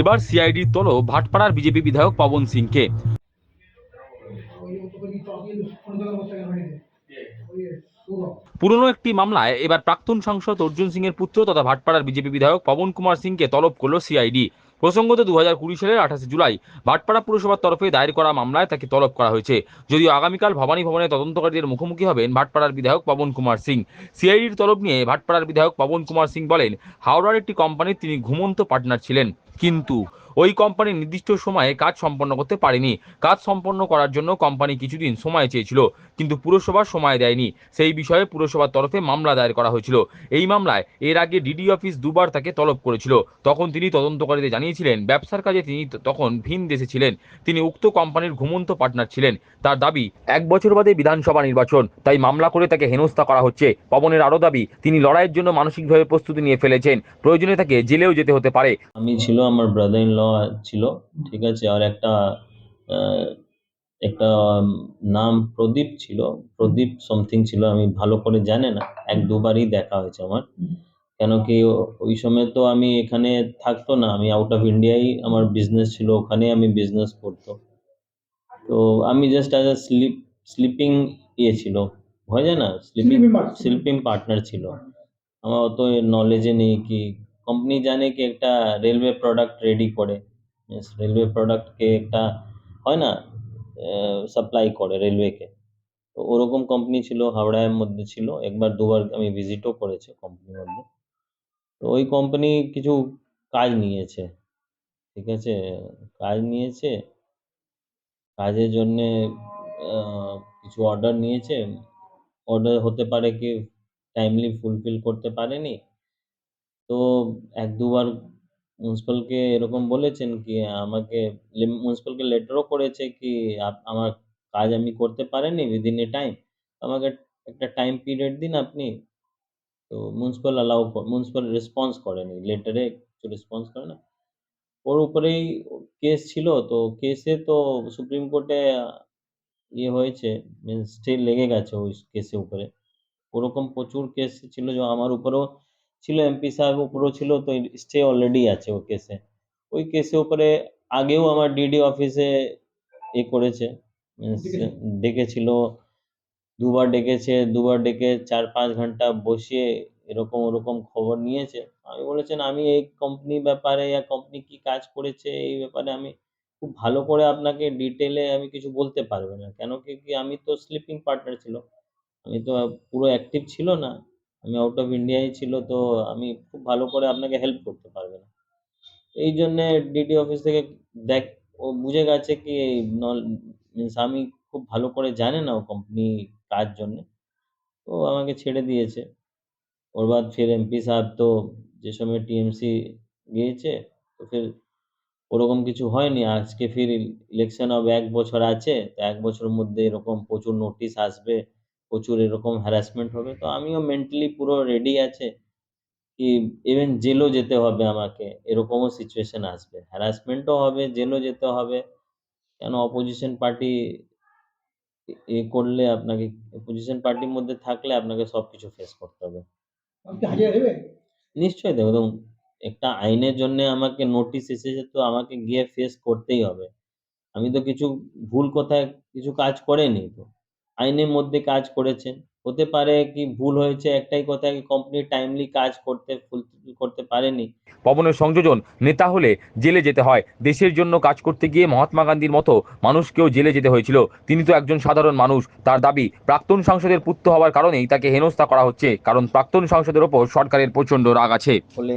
এবার সিআইডির তলব ভাটপাড়ার বিজেপি বিধায়ক পবন সিংকে। পুরনো একটি মামলায় এবার প্রাক্তন সাংসদ অর্জুন সিং এর পুত্র তথা ভাটপাড়ার বিজেপি বিধায়ক পবন কুমার সিংকে তলব করল সিআইডি। প্রসঙ্গত দু হাজার কুড়ি সালের আঠাশে জুলাই ভাটপাড়া পুরসভার তরফে দায়ের করা মামলায় তাকে তলব করা হয়েছে। যদিও আগামীকাল ভবানী ভবনে তদন্তকারীদের মুখোমুখি হবেন ভাটপাড়ার বিধায়ক পবন কুমার সিং। সিআইডির তলব নিয়ে ভাটপাড়ার বিধায়ক পবন কুমার সিং বলেন, হাওড়ার একটি কোম্পানির তিনি ঘুমন্ত পার্টনার ছিলেন। কিন্তু ওই কোম্পানি নির্দিষ্ট সময়ে কাজ সম্পন্ন করতে পারেনি। কাজ সম্পন্ন করার জন্য কোম্পানি কিছুদিন সময় চেয়েছিল, কিন্তু পুরসভা সময় দেয়নি। সেই বিষয়ে পুরসভার তরফে মামলা দায়ের করা হয়েছিল। এই মামলায় এর আগে ডিডি অফিস দুবার তাকে তলব করেছিল। তখন তিনি তদন্তকারীদের জানিয়েছিলেন, ব্যবসার কাজে তিনি তখন ভিন দেশে ছিলেন। তিনি উক্ত কোম্পানির ঘুমন্ত পার্টনার ছিলেন। তার দাবি, এক বছর বাদে বিধানসভা নির্বাচন, তাই মামলা করে তাকে হেনস্থা করা হচ্ছে। পবনের আরও দাবি, তিনি লড়াইয়ের জন্য মানসিকভাবে প্রস্তুতি নিয়ে ফেলেছেন। প্রয়োজনে তাকে জেলেও যেতে হতে পারে। আমি ছিল আমার ব্রাদার ইন ল ছিল ঠিক আছে? আর একটা একটা নাম প্রদীপ ছিল। প্রদীপ সামথিং ছিল আমি ভালো করে জানি না। এক দুবারই দেখা হয়েছে আমার। কেন কি ওই সময় তো আমি এখানে থাকতো না। আমি আউট অফ ইন্ডিয়াই আমার বিজনেস ছিল ওখানে আমি বিজনেস করতো। তো আমি just as a slip sleeping ইয়ে ছিল। হয় যায় না? স্লিপিং স্লিপিং পার্টনার ছিল। আমার অত নলেজে নেই কি কোম্পানি জানে কি একটা রেলওয়ে প্রোডাক্ট রেডি করে। রেলওয়ে প্রোডাক্টকে একটা, হয় না সাপ্লাই করে রেলওয়েকে তো ওরকম কোম্পানি ছিল, হাওড়ার মধ্যে ছিল। একবার দুবার আমি ভিজিটও করেছি কোম্পানির মধ্যে। তো ওই কোম্পানি কিছু কাজ নিয়েছে, ঠিক আছে? কাজ নিয়েছে, কাজের জন্যে কিছু অর্ডার নিয়েছে। অর্ডার হতে পারে কি টাইমলি ফুলফিল করতে পারেনি। তো এক দুবার মিউনিসিপ্যালকে এরকম বলেছেন কি, আমাকে মিউনিসিপ্যালকে লেটারও করেছে কি আমার কাজ আমি করতে পারিনি উইদিন এ টাইম আমাকে একটা টাইম পিরিয়ড দিন আপনি। তো মিউনিসিপ্যাল অ্যালাউ মিউনিসিপ্যাল রেসপন্স করেনি লেটারে কিছু রেসপন্স করে না। ওর উপরেই কেস ছিল, তো কেসে তো সুপ্রিম কোর্টে ইয়ে হয়েছে মিন্স স্টে লেগে গেছে ওই কেসের উপরে। ওরকম প্রচুর কেস ছিল, যে আমার উপরেও ছিল এমপি সাহেব উপরেও ছিল, তো স্টে অলরেডি আছে ওই কেসে ওই কেসের উপরে আগেও আমার ডিডি অফিসে এ করেছে। ডেকেছিল, দুবার ডেকেছে, দুবার ডেকে চার পাঁচ ঘণ্টা বসিয়ে এরকম ওরকম খবর নিয়েছে। আমি বলেছেন, আমি এই কোম্পানি ব্যাপারে ইয়া কোম্পানি কি কাজ করেছে, এই ব্যাপারে আমি খুব ভালো করে আপনাকে ডিটেলে আমি কিছু বলতে পারব না। কেন কি আমি তো স্লিপিং পার্টনার ছিল আমি তো পুরো অ্যাক্টিভ ছিল না। আমি আউট অফ ইন্ডিয়ায় ছিল, তো আমি খুব ভালো করে আপনাকে হেল্প করতে পারব না। এই জন্যে ডিডি অফিস থেকে দেখ, ও বুঝে গেছে কি মিন্স আমি খুব ভালো করে জানে না ও কোম্পানি কাজ জন্যে। তো আমাকে ছেড়ে দিয়েছে। ওর বাদ ফির এমপি সাহেব তো যে সময় টিএমসি গিয়েছে, তো ফির ওরকম কিছু হয়নি। আজকে ফির ইলেকশন হবে এক বছর আছে, তো এক বছরের মধ্যে এরকম প্রচুর নোটিশ আসবে। প্রচুর এরকম হ্যারাসমেন্ট হবে। তো আমিও মেন্টালি পুরো রেডি আছে কি ইভেন জেলও যেতে হবে আমাকে এরকমও সিচুয়েশন আসবে। হ্যারাসমেন্টও হবে জেলও যেতে হবে। কেন অপোজিশন পার্টি এ করলে আপনাকে অপোজিশন পার্টির মধ্যে থাকলে আপনাকে সব কিছু ফেস করতে হবে। নিশ্চয়ই দেখো দেখুন একটা আইনের জন্য আমাকে নোটিশ এসেছে তো আমাকে গিয়ে ফেস করতেই হবে। আমি তো কিছু ভুল কোথায় কিছু কাজ করিনি তো। আইনের মধ্যে কাজ করেছেন। হতে পারে কি ভুল হয়েছে একটাই কথা কি কোম্পানি টাইমলি কাজ করতে করতে পারেনি। পবনের সংযোজন নেতা হলে জেলে যেতে হয়। দেশের জন্য কাজ করতে গিয়ে মহাত্মা গান্ধীর মতো মানুষকেও জেলে যেতে হয়েছিল। তিনি তো একজন সাধারণ মানুষ। তার দাবি প্রাক্তন সাংসদের পুত্র হওয়ার কারণেই তাকে হেনস্থা করা হচ্ছে। কারণ প্রাক্তন সাংসদের ওপর সরকারের প্রচণ্ড রাগ আছে। ফলে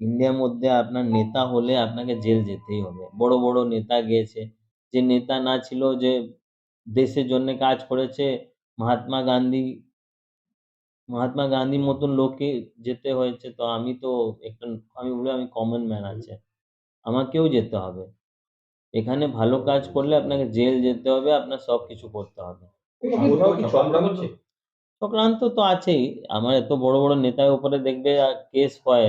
ইন্ডিয়ার মধ্যে আপনার নেতা হলে আপনাকে জেল যেতেই হবে। বড় বড় নেতা গিয়েছে। যে নেতা না ছিল যে দেশের জন্য কাজ করেছে মহাত্মা গান্ধী মহাত্মা গান্ধীর মতন লোককে যেতে হয়েছে তো আমি তো একটা আমি বলি আমি কমন ম্যান আছে। আমাকেও যেতে হবে। এখানে ভালো কাজ করলে আপনাকে জেল যেতে হবে আপনার সব কিছু করতে হবে। চক্রান্ত তো? আছেই। আমার এত বড় বড় নেতার উপরে দেখবে কেস হয়।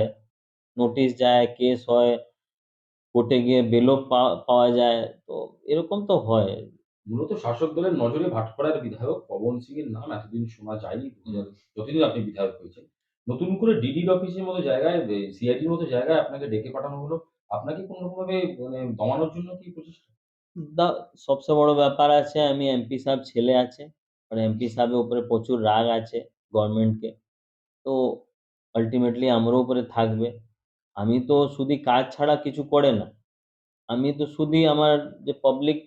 নোটিশ যায় কেস হয় কোর্টে গিয়ে বেলো পাওয়া যায় তো এরকম তো হয়। মূলত শাসক দলের নজরে ভাটপাড়ার বিধায়ক পবন সিং এর নাম এতদিন শোনা যায়নি যতদিন আপনি বিধায়ক হয়েছেন। নতুন করে ডিডি অফিসের মতো জায়গায় সিআইডির মতো জায়গায় আপনাকে ডেকে পাঠানো হলো। আপনাকে কোনো রকমভাবে মানে দমানোর জন্য কি প্রচেষ্টা? দা সবচেয়ে বড় ব্যাপার আছে আমি এমপি সাহেব ছেলে আছে আর এমপি সাহেবের উপরে প্রচুর রাগ আছে গভর্নমেন্টকে তো আলটিমেটলি আমারও উপরে থাকবে। আমি তো শুধু কাজ ছাড়া কিছু করে না। আমি তো শুধুই আমার যে পাবলিক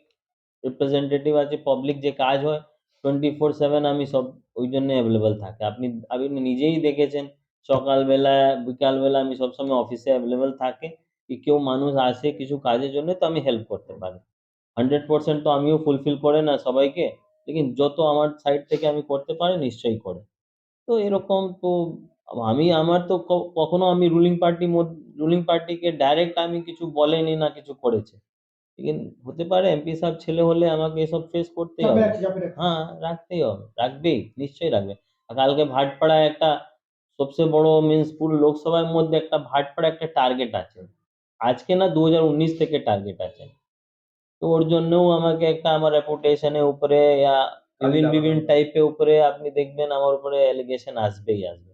রিপ্রেজেন্টেটিভ আছে পাবলিক যে কাজ হয় টোয়েন্টি ফোর সেভেন আমি সব ওই জন্য অ্যাভেলেবেল থাকে। আপনি আপনি নিজেই দেখেছেন, সকালবেলা, বিকালবেলা আমি সবসময় অফিসে অ্যাভেলেবেল থাকে কি কেউ মানুষ আসে কিছু কাজের জন্য, তো আমি হেল্প করতে পারি। হান্ড্রেড পার্সেন্ট তো আমিও ফুলফিল করে না সবাইকে, লেকিন যত আমার সাইড থেকে আমি করতে পারি, নিশ্চয়ই করে। তো এরকম তো আমি, আমার তো কখনো আমি রুলিং পার্টি রুলিং পার্টিকে ডাইরেক্ট আমি কিছু বলেনি না কিছু করেছে। লেকিন হতে পারে এমপি সাহেব ছেলে হলে আমাকে এসব ফেস করতেই চাপে হবে রাখছি চাপে রাখছি হ্যাঁ রাখতেই হবে রাখবেই নিশ্চয়ই রাখবে আর কালকে ভাটপাড়ায় একটা সবচেয়ে বড় মিন্স পুরো লোকসভার মধ্যে একটা ভাটপাড়া একটা টার্গেট আছে আজকে না দু হাজার উনিশ থেকে টার্গেট আছে তো ওর জন্যও আমাকে একটা আমার রেপুটেশনের উপরে ইয়া বিভিন্ন বিভিন্ন টাইপের উপরে আপনি দেখবেন আমার উপরে এলিগেশন আসবেই আসবে